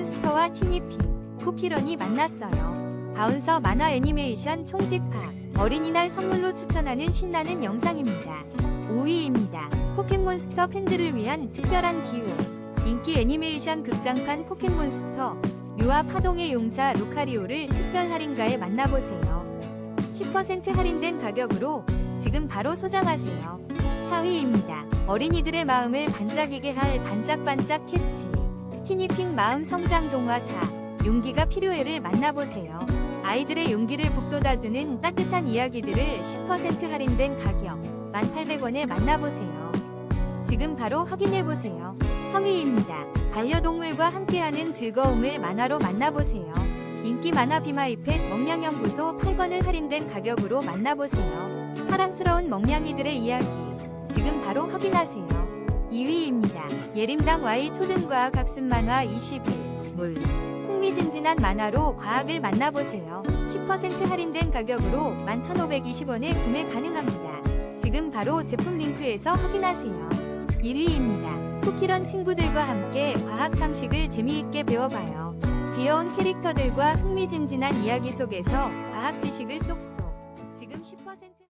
포켓몬스터와 티니핑, 쿠키런이 만났어요. 바운서 만화 애니메이션 총집합 어린이날 선물로 추천하는 신나는 영상입니다. 5위입니다. 포켓몬스터 팬들을 위한 특별한 기회. 인기 애니메이션 극장판 포켓몬스터 뮤와 파동의 용사 루카리오를 특별 할인가에 만나보세요. 10% 할인된 가격으로 지금 바로 소장하세요. 4위입니다. 어린이들의 마음을 반짝이게 할 반짝반짝 캐치. 티니핑 마음 성장 동화사. 용기가 필요해를 만나보세요. 아이들의 용기를 북돋아주는 따뜻한 이야기들을 10% 할인된 가격 1,800원에 만나보세요. 지금 바로 확인해보세요. 3위입니다. 반려동물과 함께하는 즐거움을 만화로 만나보세요. 인기 만화 비마이펫 멍냥연구소 8권을 할인된 가격으로 만나보세요. 사랑스러운 멍냥이들의 이야기 지금 바로 확인하세요. 2위입니다. 예림당 Y 초등과학 학습 만화 21물 흥미진진한 만화로 과학을 만나보세요. 10% 할인된 가격으로 11,520원에 구매 가능합니다. 지금 바로 제품 링크에서 확인하세요. 1위입니다. 쿠키런 친구들과 함께 과학 상식을 재미있게 배워봐요. 귀여운 캐릭터들과 흥미진진한 이야기 속에서 과학 지식을 쏙쏙. 지금 10%